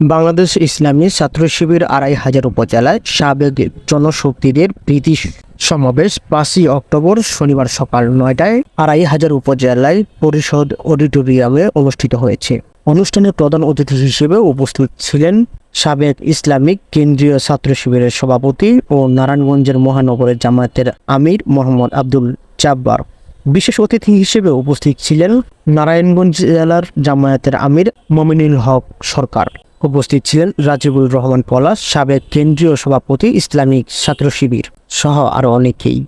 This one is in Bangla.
বাংলাদেশ ইসলামী ছাত্র শিবির আড়াই হাজার উপজেলায় সাবেক জনশক্তিদের প্রীতি সমাবেশ পাঁচই অক্টোবর শনিবার সকাল নয়টায় আড়াই হাজার উপজেলায় পরিষদ অডিটোরিয়ামে অনুষ্ঠিত হয়েছে। অনুষ্ঠানে প্রধান অতিথি হিসেবে উপস্থিত ছিলেন সাবেক ইসলামিক কেন্দ্রীয় ছাত্র শিবিরের সভাপতি ও নারায়ণগঞ্জের মহানগরের জামায়াতের আমির মোহাম্মদ আব্দুল জাব্বার। বিশেষ অতিথি হিসেবে উপস্থিত ছিলেন নারায়ণগঞ্জ জেলার জামায়াতের আমির মমিনুল হক সরকার। উপস্থিত ছিলেন রাজিবুল রহমান পলাশ সাবেক কেন্দ্রীয় সভাপতি ইসলামিক ছাত্র শিবির সহ আরও অনেকেই।